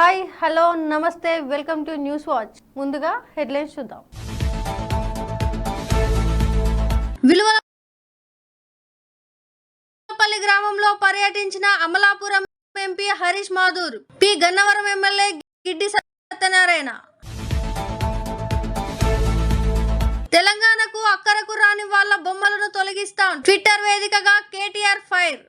Hi hello namaste welcome to news watch. ముందుగా headlines చూద్దాం. విలువలపల్లి గ్రామంలో పర్యటించిన Amalapuram MP Harish Madhur P. Gannavaram MLA Giddi Satyanarayana. తెలంగాణకు అక్కరకు రాని వాళ్ళ బొమ్మలను తొలగిస్తాం. ట్విట్టర్ వేదికగా కేటీఆర్ ఫైర్.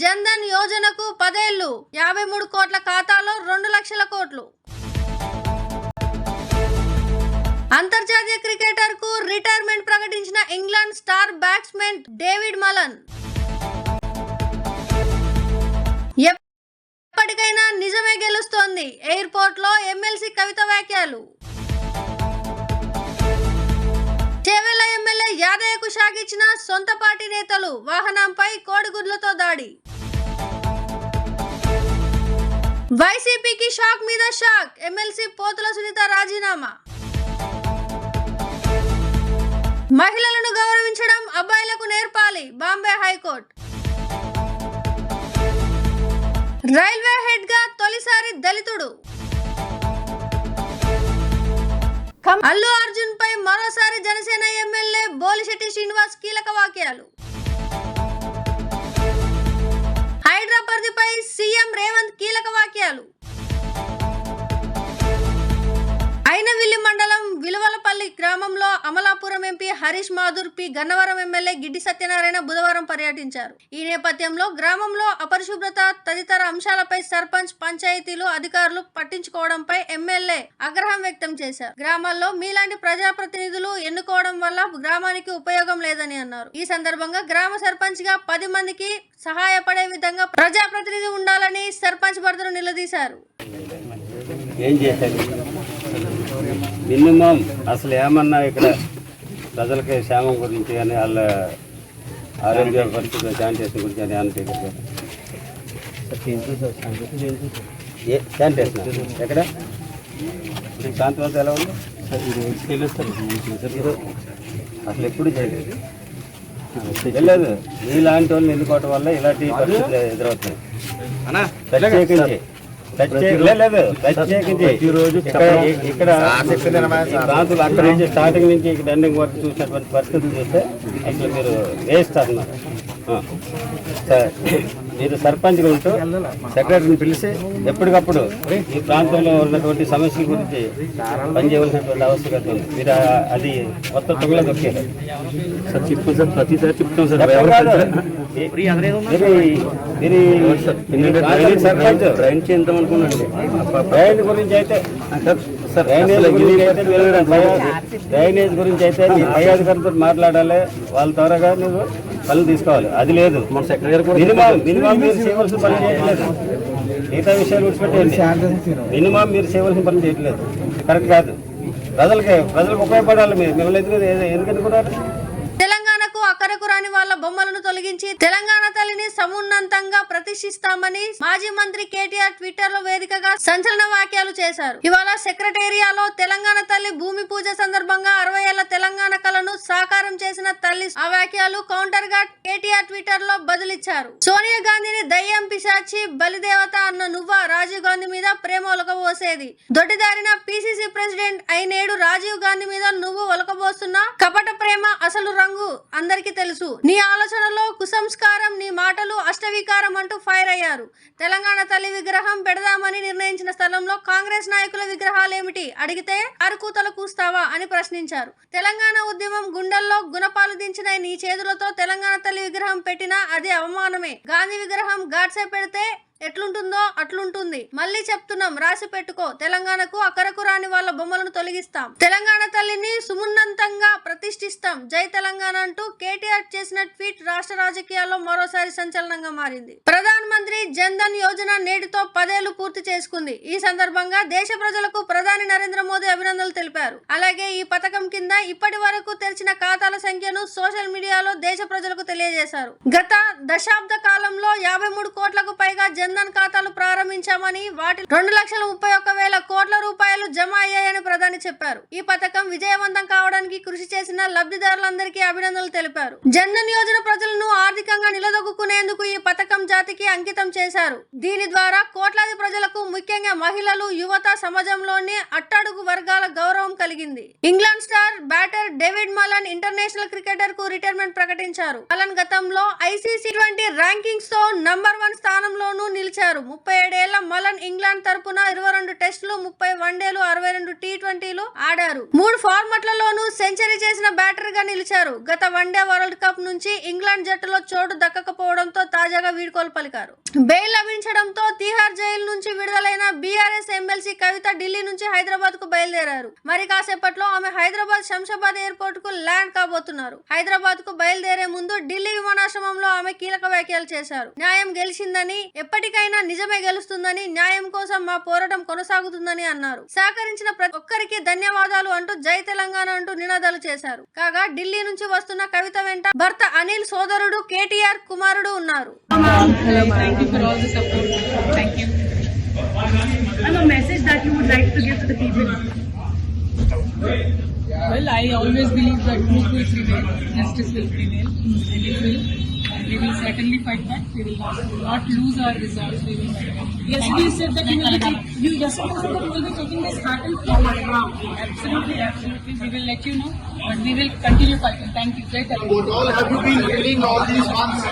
జన్ధన్ జన్ ధన్ యోజనకు పదేళ్ళు యాభై మూడు కోట్ల ఖాతాలో రెండు లక్షల కోట్లు. అంతర్జాతీయ క్రికెటర్కు రిటైర్మెంట్ ప్రకటించిన England star batsmen Dawid Malan. ఎప్పటికైనా నిజమే గెలుస్తోంది ఎయిర్పోర్ట్లో ఎమ్మెల్సీ కవిత వ్యాఖ్యలు. చేవెళ్ళ ఎమ్మెల్యే కొనసాగించిన సొంత పార్టీ నేతలు వాహనంపై కోడిగుడ్లతో దాడి. వైసీపీకి షాక్ మీద షాక్. ఎమ్మెల్సీ పోతుల సునీత రాజీనామా. మహిళలను గౌరవించడం అబ్బాయిలకు నేర్పాలి. బాంబే హైకోర్టు. రైల్వే హెడ్గా తొలిసారి దళితుడు. అల్లు అర్జున్ పై మరోసారి జనసేన ఎమ్మెల్యే బోలిశెట్టి శ్రీనివాస్ కీలక వాక్యాలు. హైదరాబాద్ పై సీఎం రేవంత్ కీలక వాక్యాలు. అయినవిల్లి మండలం విలువలపల్లి గ్రామంలో Amalapuram MP Harish Madhur P Gannavaram MLA Giddi Satyanarayana బుధవారం పర్యటించారు. ఈ నేపథ్యంలో గ్రామంలో అపరిశుభ్రత తదితర అంశాలపై సర్పంచ్ పంచాయతీలు అధికారులు పట్టించుకోవడంపై ఎమ్మెల్యే ఆగ్రహం వ్యక్తం చేశారు. గ్రామాల్లో మీలాంటి ప్రజాప్రతినిధులు ఎన్నుకోవడం వల్ల గ్రామానికి ఉపయోగం లేదని అన్నారు. ఈ సందర్భంగా గ్రామ సర్పంచ్గా పది మందికి సహాయపడే విధంగా ప్రజాప్రతినిధి ఉండాలని సర్పంచ్ భర్తను నిలదీశారు. ఏం చేశారు మినిమం అసలు ఏమన్నా ఇక్కడ ప్రజలకి క్షేమం గురించి కానీ వాళ్ళ ఆరోగ్య పరిస్థితులు శానిటేషన్ గురించి కానీ ఏమన్నా తెలియదు శానిటేషన్ ఎక్కడ? అంతా ఎలా ఉంది? అసలు ఎప్పుడు చేయలేదు. తెలియదు మీలాంటి వాళ్ళు ఎన్నుకోవటం వల్ల ఇలాంటి పరిస్థితులు లేదు, ప్రత్యేకించి. ఇక్కడ ప్రాంతాలు అక్కడ నుంచి స్టార్టింగ్ నుంచి ఇక్కడ ఎండింగ్ వరకు చూసినటువంటి పరిస్థితులు చూస్తే అసలు మీరు వేస్ట్ అన్నారు ఆ. సరే. మీరు సర్పంచ్గా ఉంటూ సెక్రటరీని పిలిచి ఎప్పటికప్పుడు ఈ ప్రాంతంలో ఉన్నటువంటి సమస్యల గురించి పనిచేయవలసినటువంటి ఆవశ్యకత ఉంది. మీరు అది మొత్తం తొంగలో దొక్కారు సార్ చెప్తాం సార్ ప్రతిసారి చెప్తాం సార్ సర్పంచ్. ట్రైన్ చేద్దాం అనుకున్నాండి డ్రైనేజ్ గురించి అయితే సార్ డ్రైనేజ్ గురించి అయితే మీరు పై- డ్రైనేజ్ గురించి అయితే మీ పై అధికారులతో మాట్లాడాలి. వాళ్ళ త్వరగా నువ్వు. పనులు తీసుకోవాలి. అది లేదు. మన సెక్రటరీ మినిమం మినిమం మీరు చేయవలసిన పని చేయట్లేదు. మిగతా విషయాలు విడిచిపెట్టండి మినిమం మీరు చేయవలసిన పని చేయట్లేదు. కరెక్ట్ కాదు. ప్రజలకి ప్రజలకు ఉపయోగపడాలి మీరు. మిమ్మల్ని ఎందుకు ఎందుకు ఎన్నుకున్నారు తెలంగాణకు అక్కరకు రాని వాళ్ళ బొమ్మలను తొలగించి తెలంగాణ తల్లిని సమున్నంతంగా ప్రతిష్ఠిస్తామని మాజీ మంత్రి కేటీఆర్ ట్విట్టర్లో వేదికగా సంచలన వ్యాఖ్యలు చేశారు. ఇవాళ సెక్రటేరియాలో తెలంగాణ తల్లి భూమి పూజ సందర్భంగా అరవై ఏళ్ళ తెలంగాణ కళను సాకారం చేసిన తల్లి ఆ వ్యాఖ్యలు కౌంటర్గా కేటీఆర్ ట్విట్టర్లో బదులిచ్చారు. సోనియా గాంధీని దయ్యం పిశాచి బలిదేవత అన్న నువ్వా రాజీవ్ గాంధీ మీద ప్రేమ ఒలకబోసేది? దొడ్డిదారిన పిసిసి ప్రెసిడెంట్ అయినేడు రాజీవ్ గాంధీ మీద నువ్వు ఒలకబోస్తున్నా? కపట ప్రేమ అసలు రంగు అందరికీ తెలుసు. నీ ఆలోచనలో కుసంస్కారం నీ మాటలు అష్టవికారం అంటూ ఫైర్ అయ్యారు. తెలంగాణ తల్లి విగ్రహం పెడదామని నిర్ణయించిన స్థలంలో కాంగ్రెస్ నాయకుల విగ్రహాలేమిటి? అడిగితే అరుకూతలు కూస్తావా అని ప్రశ్నించారు. తెలంగాణ ఉద్యమం గుండెల్లో గుణపాలు దించిన నీ చేతులతో తెలంగాణ తల్లి విగ్రహం పెట్టినా అది అవమానమే. గాంధీ విగ్రహం గాడ్సే పెడితే ఎట్లుంటుందో అట్లుంటుంది. మళ్ళీ చెప్తున్నాం రాసి పెట్టుకో. తెలంగాణకు అక్కరకు రాని వాళ్ళ బొమ్మలను తొలగిస్తాం. తెలంగాణ తల్లిని సుమున్నంతంగా ప్రతిష్ఠిస్తాం. జై తెలంగాణ అంటూ కేటీఆర్ చేసిన ట్వీట్ రాష్ట్ర రాజకీయాల్లో మరోసారి సంచలనంగా మారింది. ప్రధాన మంత్రి జన్ ధన్ యోజన నేటితో పదేళ్ళు పూర్తి చేసుకుంది. ఈ సందర్భంగా దేశ ప్రజలకు ప్రధాని నరేంద్ర మోదీ అభినందనలు తెలిపారు. అలాగే ఈ పథకం కింద ఇప్పటి వరకు తెరిచిన ఖాతాల సంఖ్యను సోషల్ మీడియాలో దేశ ప్రజలకు తెలియజేశారు. గత దశాబ్ద కాలంలో యాభై మూడు కోట్లకు పైగా జన్ జన్ధన్ ఖాతాలు ప్రారంభించామని వాటి రెండు లక్షల ముప్పై ఒక్క వేల కోట్ల రూపాయలు జమ అయ్యాయని ప్రధాని చెప్పారు. ఈ పథకం విజయవంతం కావడానికి కృషి చేసిన లబ్ధిదారులందరికీ అభినందనలు తెలిపారు. జన్ధన్ యోజన ప్రజలను ఆర్థికంగా నిలదొక్కునేందుకు ఈ పథకం జాతికి అంకితం చేశారు. దీని ద్వారా కోట్లాది ప్రజలకు ముఖ్యంగా మహిళలు యువత సమాజంలోని అట్టడుగు వర్గాల గౌరవం కలిగింది. England star batter Dawid Malan international క్రికెటర్కు retirement ప్రకటించారు. మలన్ గతంలో ఐసీసీ ట్వంటీ ర్యాంకింగ్స్తో నంబర్ వన్ స్థానంలోనూ నిలిచారు. ముప్పై ఏడేళ్ళ మలన్ ఇంగ్లాండ్ తరపున ఇరవై రెండు టెస్టులు ముప్పై వన్డేలు అరవై రెండు టీ ట్వంటీలు ఆడారు. మూడు ఫార్మాట్లలోనూ సెంచరీ చేసిన బ్యాటర్గా నిలిచారు. గత వన్డే వరల్డ్ కప్ నుంచి ఇంగ్లాండ్ జట్టులో చోటు దక్కకపోవడంతో తాజాగా వీడ్కోలు పలికారు. బెయిల్ లభించడంతో తీహార్ జైలు నుంచి విడుదలైన బీఆర్ఎస్ ఎమ్మెల్సీ కవిత ఢిల్లీ నుంచి హైదరాబాద్కు బయలుదేరారు. మరి కాసేపట్లో ఆమె హైదరాబాద్ శంషాబాద్ ఎయిర్పోర్ట్కు ల్యాండ్ కాబోతున్నారు. హైదరాబాద్కు బయలుదేరే ముందు ఢిల్లీ విమానాశ్రమంలో ఆమె కీలక వ్యాఖ్యలు చేశారు. న్యాయం గెలిచిందని ఎవరికైనా నిజమే గెలుస్తుందని న్యాయం కోసం మా పోరాటం కొనసాగుతుందని అన్నారు. సహకరించిన ప్రతి ఒక్కరికి ధన్యవాదాలు అంటూ జై తెలంగాణ అంటూ నినాదాలు చేశారు. కాగా ఢిల్లీ నుంచి వస్తున్న కవిత వెంట భర్త అనిల్ సోదరుడు కేటీఆర్ కుమారుడు ఉన్నారు. Well, I always believe that truth will prevail, justice will prevail, and it will. We will certainly fight back. We will not, not lose our resolve. We will fight back. Yesterday you said that you will be you yesterday said that you will be taking this battle forward now. Absolutely, absolutely. We will let you know, but we will continue fighting. Thank you. Jai Telangana. all have you been waiting all these months?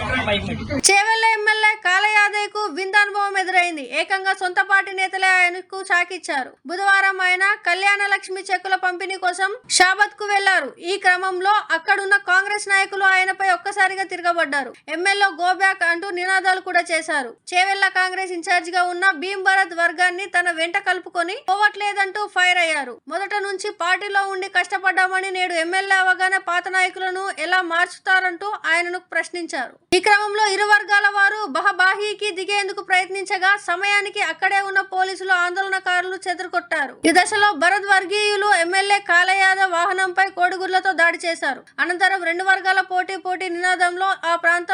Chevella MLA కాలయాదయ్కు విందానుభవం ఎదురైంది ఏకంగా సొంత party నేతలే ఆయనకు చాకిచ్చారు బుధవారం ఆయన కళ్యాణ లక్ష్మి చెక్కుల పంపిణీ కోసం షాబత్కు వెళ్ళారు ఈ క్రమంలో అక్కడున్న కాంగ్రెస్ నాయకులు ఆయనపై ఒక్కసారిగా తిరగబడ్డారు ఎమ్మెల్యే గోబ్యాక్ అంటూ నినాదాలు కూడా చేశారు. చేవెళ్ళ కాంగ్రెస్ ఇన్ఛార్జ్గా ఉన్న భీమ్ భరత్ వర్గాన్ని తన వెంట కలుపుకొని పోవట్లేదంటూ ఫైర్ అయ్యారు. మొదట నుంచి పార్టీలో ఉండి కష్టపడ్డామని నేడు ఎమ్మెల్యే అవగానే పాత నాయకులను ఎలా మార్చుతారంటూ ఆయనను ప్రశ్నించారు. ఈ క్రమంలో ఇరు వర్గాల వారు బహబాహీకి దిగేందుకు ప్రయత్నించగా సమయానికి అక్కడే ఉన్న పోలీసులు ఆందోళనకారులు చెదరగొట్టారు. ఈ దశలో భరత్ వర్గీయులు ఎమ్మెల్యే కాలయాదవ్ వాహనంపై కోడిగుర్లతో దాడి చేశారు. అనంతరం రెండు వర్గాల పోటీ పోటీ నినాదంలో ఆ ప్రాంతం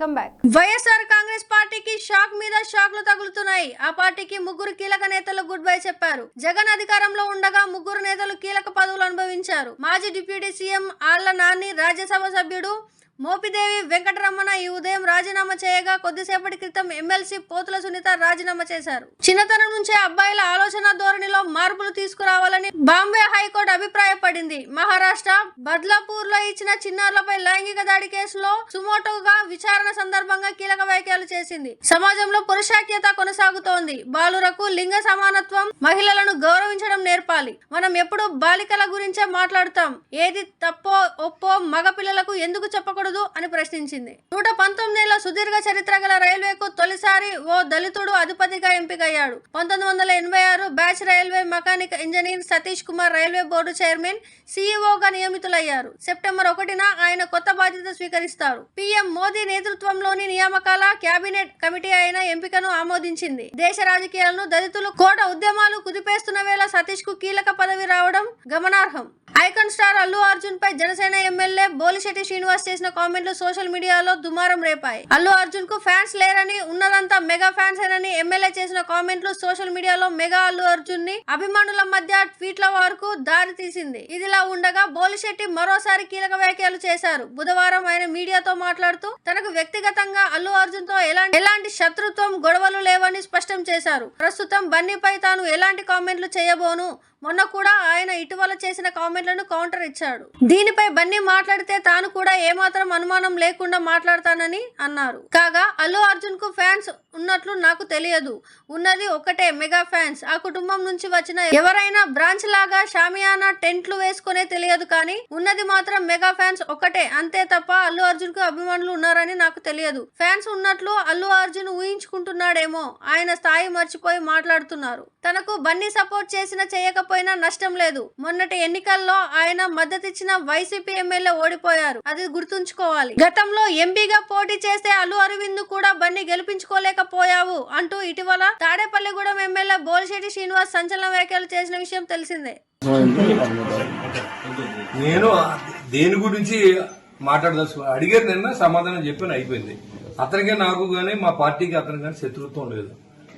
Welcome back. వైఎస్ఆర్ కాంగ్రెస్ పార్టీకి షాక్ మీద షాక్లు తగులుతున్నాయి. ఆ పార్టీకి ముగ్గురు కీలక నేతలు గుడ్ బై చెప్పారు. జగన్ అధికారంలో ఉండగా ముగ్గురు నేతలు కీలక పదవులు అనుభవించారు. మాజీ డిప్యూటీ సీఎం ఆళ్ళ నాని రాజ్యసభ సభ్యుడు మోపిదేవి వెంకటరమణ ఈ ఉదయం రాజీనామా చేయగా కొద్దిసేపటి క్రితం ఎమ్మెల్సీ పోతుల సునీత రాజీనామా చేశారు. చిన్నతనం నుంచే అబ్బాయిల ఆలోచన ధోరణిలో మార్పులు తీసుకురావాలని బాంబే హైకోర్టు అభిప్రాయపడింది. మహారాష్ట్ర బద్లాపూర్లో ఇచ్చిన చిన్నారులపై లైంగిక దాడి కేసులో సుమోటోగా విచారణ సందర్భంగా కీలక వ్యాఖ్యలు చేసింది. సమాజంలో పురుషాఖ్యత కొనసాగుతోంది. బాలురకు లింగ సమానత్వం మహిళలను గౌరవించడం నేర్పాలి. మనం ఎప్పుడు బాలికల గురించే మాట్లాడుతాం. ఏది తప్పో ఒప్పో మగపిల్లలకు ఎందుకు చెప్పకూడదు? అని ప్రశ్నించింది. నూట పంతొమ్మిదేళ్ళ సుదీర్ఘ చరిత్ర గల రైల్వేకు తొలిసారి ఓ దళితుడు అధిపతిగా ఎంపికయ్యాడు. పంతొమ్మిది వందల ఎనభై ఆరు batch railway mechanic engineer Satish Kumar railway board chairman సీఈఓగా నియమితులయ్యారు. సెప్టెంబర్ ఒకటిన ఆయన కొత్త బాధ్యత స్వీకరిస్తారు. పీఎం మోదీ నేతృత్వంలోని నియామకాల కేబినెట్ కమిటీ అయిన ఎంపికను ఆమోదించింది. దేశ రాజకీయాలను దళితులు కోట ఉద్యమాలు కుదిపేస్తున్న వేళ సతీష్కు కీలక పదవి రావడం గమనార్హం. ఐకాన్ స్టార్ అల్లు అర్జున్ పై జనసేన ఎమ్మెల్యే బోలిశెట్టి శ్రీనివాస్ చేసిన కామెంట్లు సోషల్ మీడియాలో దుమారం రేపాయి. అల్లు అర్జున్కు ఫ్యాన్స్ లేరని ఉన్నదంతా మెగా ఫ్యాన్స్ ఏనని ఎమ్మెల్యే చేసిన కామెంట్లు సోషల్ మీడియాలో మెగా అల్లు అర్జున్ని అభిమానుల మధ్య ట్వీట్ల వరకు దారి తీసింది. ఇదిలా ఉండగా బోలిశెట్టి మరోసారి కీలక వ్యాఖ్యలు చేశారు. బుధవారం ఆయన మీడియాతో మాట్లాడుతూ తనకు వ్యక్తిగతంగా అల్లు అర్జున్తో ఎలాంటి ఎలాంటి శత్రుత్వం గొడవలు లేవని స్పష్టం చేశారు. ప్రస్తుతం బన్నీపై తాను ఎలాంటి కామెంట్లు చేయబోను? మొన్న కూడా ఆయన ఇటీవల చేసిన కామెంట్లను కౌంటర్ ఇచ్చాడు. దీనిపై బన్నీ మాట్లాడితే తాను కూడా ఏమాత్రం అనుమానం లేకుండా మాట్లాడతానని అన్నారు. కాగా అల్లు అర్జున్కు ఫ్యాన్స్ ఉన్నట్లు నాకు తెలియదు. ఉన్నది ఒకటే మెగా ఫ్యాన్స్. ఆ కుటుంబం నుంచి వచ్చిన ఎవరైనా బ్రాంచ్ లాగా షామియానా టెంట్లు వేసుకునే తెలియదు కానీ ఉన్నది మాత్రం మెగా ఫ్యాన్స్ ఒకటే. అంతే తప్ప అల్లు అర్జున్కు అభిమానులు ఉన్నారని నాకు తెలియదు. ఫ్యాన్స్ ఉన్నట్లు అల్లు అర్జున్ ఊహించుకుంటున్నాడేమో. ఆయన స్థాయి మర్చిపోయి మాట్లాడుతున్నారు. తనకు బన్నీ సపోర్ట్ చేసిన చేయకపోయినా నష్టం లేదు. మొన్నటి ఎన్నికల్లో ఆయన మద్దతిచ్చిన వైసీపీ ఎమ్మెల్యే ఓడిపోయారు. అది గుర్తుంచుకోవాలి. గతంలో ఎంపీగా పోటీ చేస్తే అల్లు అరవింద్ కూడా బన్నీ గెలిపించుకోలేక చేయలేకపోయావు అంటూ ఇటీవల తాడేపల్లిగూడెం ఎమ్మెల్యే బోలిశెట్టి శ్రీనివాస్ సంచలన వ్యాఖ్యలు చేసిన విషయం తెలిసిందే. నేను దేని గురించి మాట్లాడదలుచు అడిగారు నిన్న సమాధానం చెప్పాను అయిపోయింది. అతనికే నాకు కానీ మా పార్టీకి అతనికి కానీ శత్రుత్వం లేదు.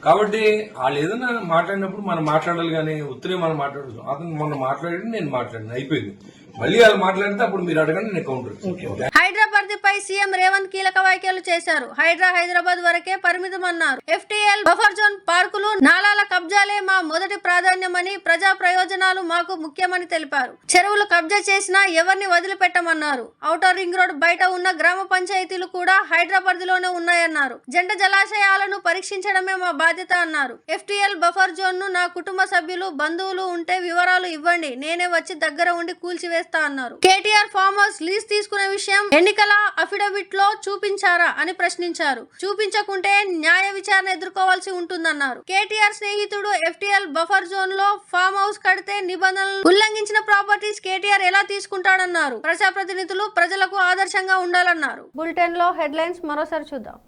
కాబట్టి వాళ్ళు ఏదైనా మాట్లాడినప్పుడు మనం మాట్లాడాలి కానీ ఉత్తరే మనం మాట్లాడదు అతను మొన్న మాట్లాడి నేను మాట్లాడిన అయిపోయింది. మళ్ళీ వాళ్ళు మాట్లాడితే అప్పుడు మీరు అడగండి నేను కౌంటర్. హైదరాబాద్ పై సీఎం రేవంత్ కీలక వ్యాఖ్యలు చేశారు. హైడ్రా హైదరాబాద్ వరకే పరిమితం అన్నారు ఎఫ్టీఎల్ బఫర్ జోన్ పార్కులు నాలాల కబ్జాలే మా మొదటి ప్రాధాన్యమని ప్రజా ప్రయోజనాలు మాకు ముఖ్యమని తెలిపారు. చెరువులు కబ్జా చేసినా ఎవరిని వదిలిపెట్టమన్నారు. ఔటర్ రింగ్ రోడ్ బయట ఉన్న గ్రామ పంచాయతీలు కూడా హైదరాబాద్లోనే ఉన్నాయన్నారు. జంట జలాశయాలను పరీక్షించడమే మా బాధ్యత అన్నారు. ఎఫ్టీఎల్ బఫర్ జోన్ను నా కుటుంబ సభ్యులు బంధువులు ఉంటే వివరాలు ఇవ్వండి. నేనే వచ్చి దగ్గర ఉండి కూల్చివేస్తా అన్నారు. కేటీఆర్ ఫార్మ్ హౌస్ లీజ్ తీసుకునే విషయం ఎన్నికల అఫిడవిట్లో చూపించారా అని ప్రశ్నించారు. చూపించకుంటే న్యాయ విచారణ ఎదుర్కోవాల్సి ఉంటుందన్నారు. కేటీఆర్ స్నేహితుడు ఎఫ్టీఎల్ బఫర్ జోన్లో ఫామ్ హౌస్ కడితే నిబంధనలు ఉల్లంఘించిన ప్రాపర్టీస్ కేటీఆర్ ఎలా తీసుకుంటాడన్నారు. ప్రజాప్రతినిధులు ప్రజలకు ఆదర్శంగా ఉండాలన్నారు. బులెటిన్లో హెడ్లైన్స్ మరోసారి చూద్దాం.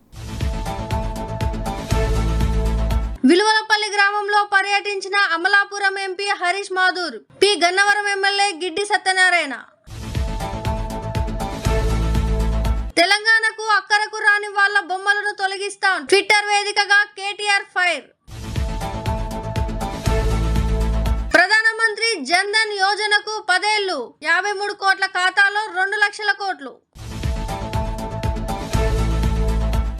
విలువలపల్లి గ్రామంలో పర్యటించిన Amalapuram MP Harish Madhur P. Gannavaram MLA Giddi Satyanarayana. తెలంగాణకు అక్కరకు రాని వాళ్ళ బొమ్మలను తొలగిస్తాం ట్విట్టర్ వేదికగా కేటీఆర్ ఫైర్. ప్రధానమంత్రి జన్ధన్ యోజనకు పదేళ్ళు యాభై మూడు కోట్ల ఖాతాలో రెండు లక్షల కోట్లు.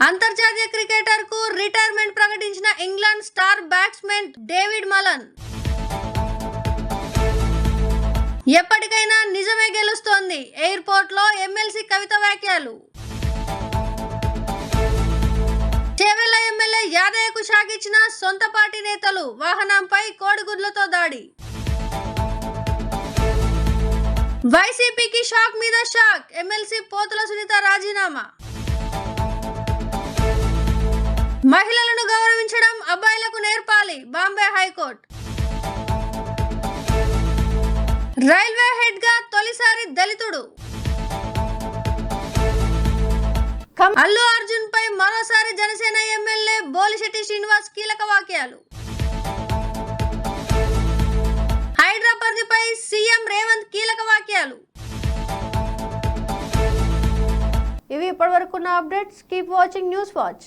అంతర్జాతీయ క్రికెటర్కు రిటైర్మెంట్ ప్రకటించిన England star batsmen David Malan. ఎప్పటికైనా నిజమే గెలుస్తోంది ఎయిర్పోర్ట్లో ఎమ్మెల్సీ కవిత వ్యాఖ్యలు. చేవెళ్ళ ఎమ్మెల్యే యాదయ్యకు షాకిచ్చిన సొంత పార్టీ నేతలు వాహనంపై కోడిగుడ్లతో దాడి. వైసీపీకి షాక్ మీద షాక్ ఎమ్మెల్సీ పోతుల సునీత రాజీనామా. మహిళలను గౌరవించడం అబ్బాయిలకు నేర్పాలి. బాంబే హైకోర్టు. రైల్వే హెడ్గా తొలిసారి దళితుడు. అల్లు అర్జున్ పై మరోసారి జనసేన ఎమ్మెల్యే బోలిశెట్టి శ్రీనివాస్ కీలక వాక్యాలు హైదరాబాద్ పై సీఎం రేవంత్ కీలక వాక్యాలు ఇవి ఇప్పటివరకు updates. Keep watching News Watch.